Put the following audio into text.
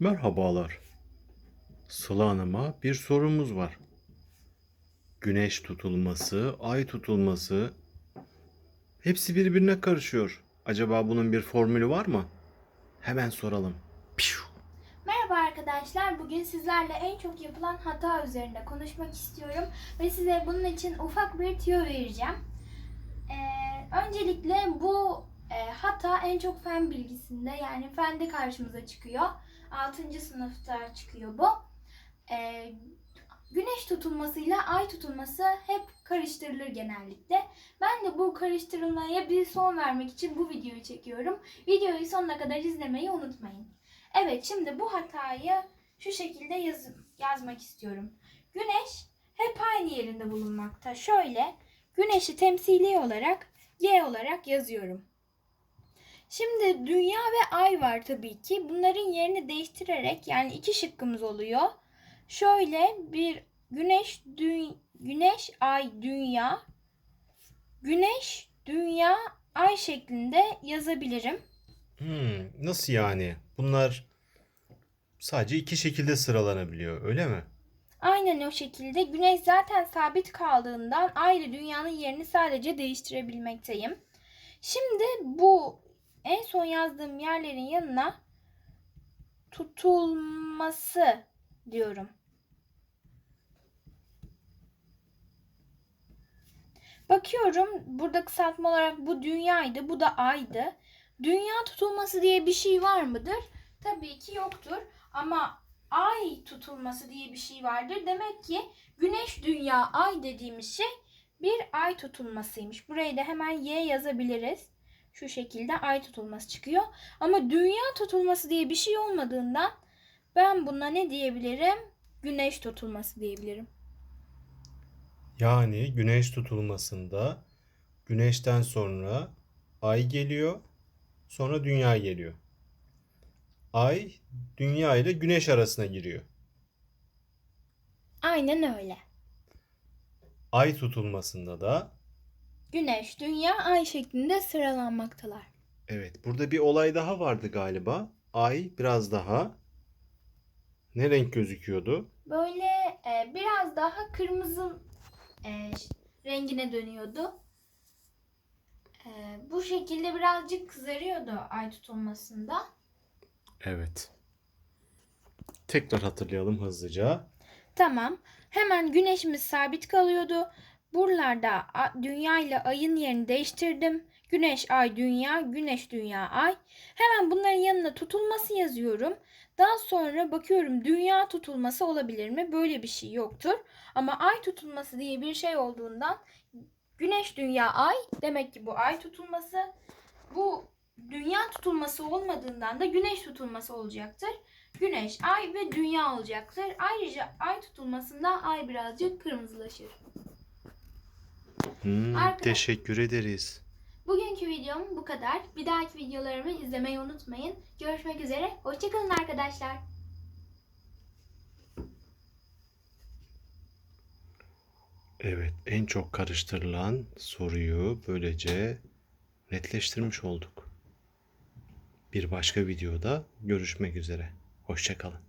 Merhabalar. Sıla Hanım'a bir sorumuz var. Güneş tutulması, ay tutulması hepsi birbirine karışıyor. Acaba bunun bir formülü var mı? Hemen soralım. Piu. Merhaba arkadaşlar. Bugün sizlerle en çok yapılan hata üzerinde konuşmak istiyorum ve size bunun için ufak bir tüyo vereceğim. Ee, öncelikle bu e, hata en çok fen bilgisinde yani fende karşımıza çıkıyor. 6. sınıfta çıkıyor bu. Ee, güneş tutulmasıyla ay tutulması hep karıştırılır genellikle. Ben de bu karıştırılmaya bir son vermek için bu videoyu çekiyorum. Videoyu sonuna kadar izlemeyi unutmayın. Evet şimdi bu hatayı şu şekilde yaz- yazmak istiyorum. Güneş hep aynı yerinde bulunmakta. Şöyle güneşi temsili olarak Y olarak yazıyorum. Şimdi dünya ve ay var tabii ki. Bunların yerini değiştirerek yani iki şıkkımız oluyor. Şöyle bir güneş, dü- güneş, ay, dünya, güneş, dünya, ay şeklinde yazabilirim. Hmm, nasıl yani? Bunlar sadece iki şekilde sıralanabiliyor, öyle mi? Aynen o şekilde. Güneş zaten sabit kaldığından ayrı dünyanın yerini sadece değiştirebilmekteyim. Şimdi bu en son yazdığım yerlerin yanına tutulması diyorum. Bakıyorum burada kısaltma olarak bu dünyaydı, bu da aydı. Dünya tutulması diye bir şey var mıdır? Tabii ki yoktur. Ama ay tutulması diye bir şey vardır. Demek ki güneş, dünya, ay dediğimiz şey bir ay tutulmasıymış. Buraya da hemen y yazabiliriz. Şu şekilde ay tutulması çıkıyor. Ama dünya tutulması diye bir şey olmadığından ben buna ne diyebilirim? Güneş tutulması diyebilirim. Yani güneş tutulmasında güneşten sonra ay geliyor, sonra dünya geliyor. Ay dünya ile güneş arasına giriyor. Aynen öyle. Ay tutulmasında da Güneş, dünya, ay şeklinde sıralanmaktalar. evet burada bir olay daha vardı galiba. Ay biraz daha ne renk gözüküyordu? Böyle e, biraz daha kırmızı e, rengine dönüyordu. E, bu şekilde birazcık kızarıyordu ay tutulmasında. Evet. Tekrar hatırlayalım hızlıca. Tamam. Hemen güneşimiz sabit kalıyordu. Buralarda dünya ile ayın yerini değiştirdim. Güneş, ay, dünya, güneş, dünya, ay. Hemen bunların yanına tutulması yazıyorum. Daha sonra bakıyorum dünya tutulması olabilir mi? Böyle bir şey yoktur. Ama ay tutulması diye bir şey olduğundan güneş, dünya, ay demek ki bu ay tutulması. Bu dünya tutulması olmadığından da güneş tutulması olacaktır. Güneş, ay ve dünya olacaktır. Ayrıca ay tutulmasında ay birazcık kırmızılaşır. Hmm, teşekkür ederiz. Bugünkü videom bu kadar. Bir dahaki videolarımı izlemeyi unutmayın. Görüşmek üzere. Hoşçakalın arkadaşlar. Evet, en çok karıştırılan soruyu böylece netleştirmiş olduk. Bir başka videoda görüşmek üzere. Hoşça kalın.